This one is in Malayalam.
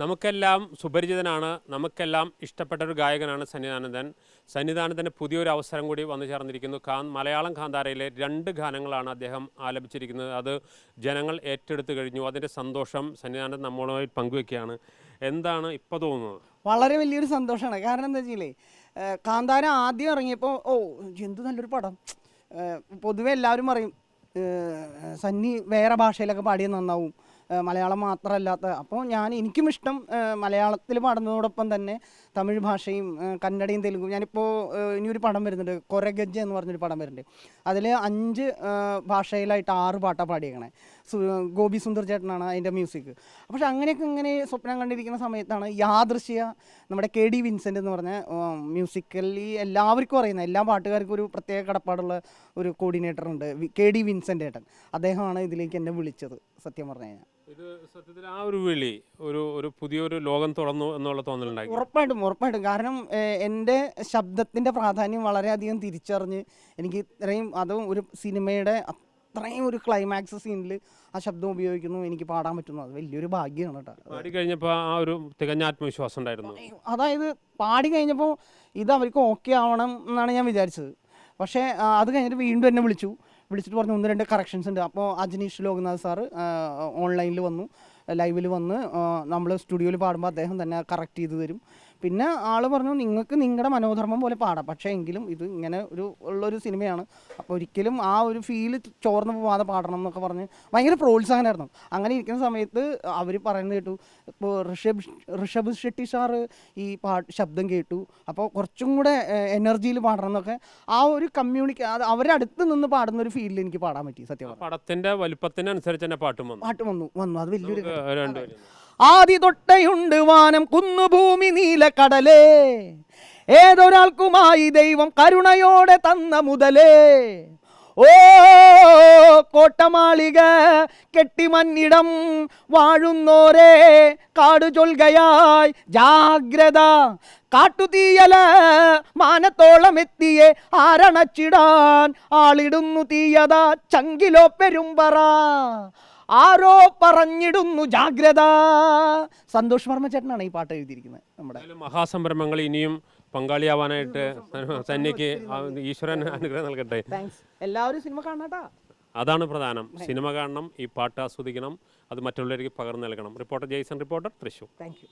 നമുക്കെല്ലാം സുപരിചിതനാണ് നമുക്കെല്ലാം ഇഷ്ടപ്പെട്ട ഒരു ഗായകനാണ് സന്നിധാനന്ദൻ. സന്നിധാനന്ദന് പുതിയൊരു അവസരം കൂടി വന്നു ചേർന്നിരിക്കുന്നു. കാ മലയാളം കാന്താരയിലെ രണ്ട് ഗാനങ്ങളാണ് അദ്ദേഹം ആലപിച്ചിരിക്കുന്നത്. അത് ജനങ്ങൾ ഏറ്റെടുത്തു കഴിഞ്ഞു. അതിന്റെ സന്തോഷം സന്നിധാനന്ദൻ നമ്മളുമായി പങ്കുവെക്കുകയാണ്. എന്താണ് ഇപ്പോൾ തോന്നുന്നത്? വളരെ വലിയൊരു സന്തോഷമാണ്. കാരണം എന്താ വെച്ചില്ലേ കാന്താര ആദ്യം ഇറങ്ങിയപ്പോൾ ഓ എന്ത് നല്ലൊരു പടം. പൊതുവെ എല്ലാവരും പറയും സന്നി വേറെ ഭാഷയിലൊക്കെ പാടിയാൽ നന്നാവും. മലയാളം മാത്രമല്ലാത്ത അപ്പോൾ ഞാൻ എനിക്കും ഇഷ്ടം മലയാളത്തിൽ പാടുന്നതോടൊപ്പം തന്നെ തമിഴ് ഭാഷയും കന്നഡയും തെലുങ്കും. ഞാനിപ്പോൾ ഇനിയൊരു പടം വരുന്നുണ്ട് കൊരഗജ്ജ എന്ന് പറഞ്ഞൊരു പടം വരുന്നുണ്ട്. അതിൽ അഞ്ച് ഭാഷയിലായിട്ട് ആറ് പാട്ടാണ് പാടിയേക്കണേ. ഗോപി സുന്ദർ ചേട്ടനാണ് അതിന്റെ മ്യൂസിക് പക്ഷേ അങ്ങനെയൊക്കെ ഇങ്ങനെ സ്വപ്നം കണ്ടിരിക്കുന്ന സമയത്താണ് യാദൃശ്യ നമ്മുടെ കെ ഡി വിൻസെന്റ് എന്ന് പറഞ്ഞ മ്യൂസിക്കലി എല്ലാവർക്കും അറിയുന്ന എല്ലാ പാട്ടുകാർക്കും ഒരു പ്രത്യേക കടപ്പാടുള്ള ഒരു കോർഡിനേറ്റർ ഉണ്ട് കെ ഡി വിൻസെന്റ് ഏട്ടൻ. അദ്ദേഹമാണ് ഇതിലേക്ക് എന്നെ വിളിച്ചത് സത്യം പറഞ്ഞു കഴിഞ്ഞാൽ. ഇത് സത്യത്തിൽ ആ ഒരു വിളി ഒരു ഒരു പുതിയൊരു ലോകം തുറന്നു എന്നുള്ള തോന്നലുണ്ടായി. ഉറപ്പായിട്ടും ഉറപ്പായിട്ടും. കാരണം എന്റെ ശബ്ദത്തിന്റെ പ്രാധാന്യം വളരെയധികം തിരിച്ചറിഞ്ഞ് എനിക്ക് ഇത്രയും അതും ഒരു സിനിമയുടെ അത്രയും ഒരു ക്ലൈമാക്സ് സീനിൽ ആ ശബ്ദം ഉപയോഗിക്കുന്നു എനിക്ക് പാടാൻ പറ്റുന്നു. അത് വലിയൊരു ഭാഗ്യമാണ് കേട്ടോ പാടി കഴിഞ്ഞപ്പോൾ ആ ഒരു തികഞ്ഞ ആത്മവിശ്വാസം ഉണ്ടായിരുന്നു. അതായത് പാടി കഴിഞ്ഞപ്പോൾ ഇത് അവർക്ക് ഓക്കെ ആവണം എന്നാണ് ഞാൻ വിചാരിച്ചത്. പക്ഷേ ആ, അത് കഴിഞ്ഞിട്ട് വീണ്ടും എന്നെ വിളിച്ചു. വിളിച്ചിട്ട് പറഞ്ഞു ഒന്ന് രണ്ട് കറക്ഷൻസ് ഉണ്ട്. അപ്പോൾ അജനീഷ് ലോകനാഥ് സാറ് ഓൺലൈനിൽ വന്നു ലൈവിൽ വന്ന് നമ്മൾ സ്റ്റുഡിയോയിൽ പാടുമ്പോൾ അദ്ദേഹം തന്നെ കറക്റ്റ് ചെയ്ത് തരും. പിന്നെ ആൾ പറഞ്ഞു നിങ്ങൾക്ക് നിങ്ങളുടെ മനോധർമ്മം പോലെ പാടാം. പക്ഷേ എങ്കിലും ഇത് ഇങ്ങനെ ഒരു ഉള്ളൊരു സിനിമയാണ്. അപ്പോൾ ഒരിക്കലും ആ ഒരു ഫീൽ ചോർന്ന് പോവാതെ പാടണം എന്നൊക്കെ പറഞ്ഞ് ഭയങ്കര പ്രോത്സാഹനമായിരുന്നു അങ്ങനെ ഇരിക്കുന്ന സമയത്ത് അവർ പറയുന്നത് കേട്ടു ഇപ്പോൾ ഋഷഭ് ഋഷഭ് ഷെട്ടി സാറ് ഈ പാട്ട് ശബ്ദം കേട്ടു. അപ്പോൾ കുറച്ചും കൂടെ എനർജിയിൽ പാടണം എന്നൊക്കെ ആ ഒരു കമ്മ്യൂണിക്ക അവരുടെ അടുത്ത് നിന്ന് പാടുന്ന ഒരു ഫീലിൽ എനിക്ക് പാടാൻ പറ്റി സത്യം പടത്തിന്റെ വലുപ്പത്തിനനുസരിച്ച് തന്നെ പാട്ടും വന്നു. പാട്ട് വന്നു വന്നു. അത് വലിയൊരു ആദി തൊട്ടയുണ്ട് വാനം കുന്നുഭൂമി നീലക്കടലേ. ഏതൊരാൾക്കുമായി ദൈവം കരുണയോടെ തന്ന മുതലേ. ഓ കോട്ടമാളിക കെട്ടിമന്നിടം വാഴുന്നോരേ കാടു ചൊൽകയായി ജാഗ്രത. കാട്ടുതീയല മാനത്തോളം എത്തിയെ ആരണച്ചിടാൻ ആളിടുന്നു തീയത ചങ്കിലോ പെരുമ്പറ. ആരോ പറഞ്ഞിടുന്നു ജാഗ്രത. സന്തോഷ് വർമ്മ ചേട്ടനാണ് ഈ പാട്ട് എഴുതിയിരിക്കുന്നത് നമ്മുടെ. മഹാസംരംഭങ്ങൾ ഇനിയും പങ്കാളിയാവാനായിട്ട് സന്നിക്ക് ഈശ്വരൻ അനുഗ്രഹം നൽകട്ടെ. എല്ലാവരും സിനിമ കാണാട്ടാ അതാണ് പ്രധാനം. സിനിമ കാണണം ഈ പാട്ട് ആസ്വദിക്കണം അത് മറ്റുള്ളവർക്ക് പകർന്നു നൽകണം. Reporter Jaison reporter Thrissur thank you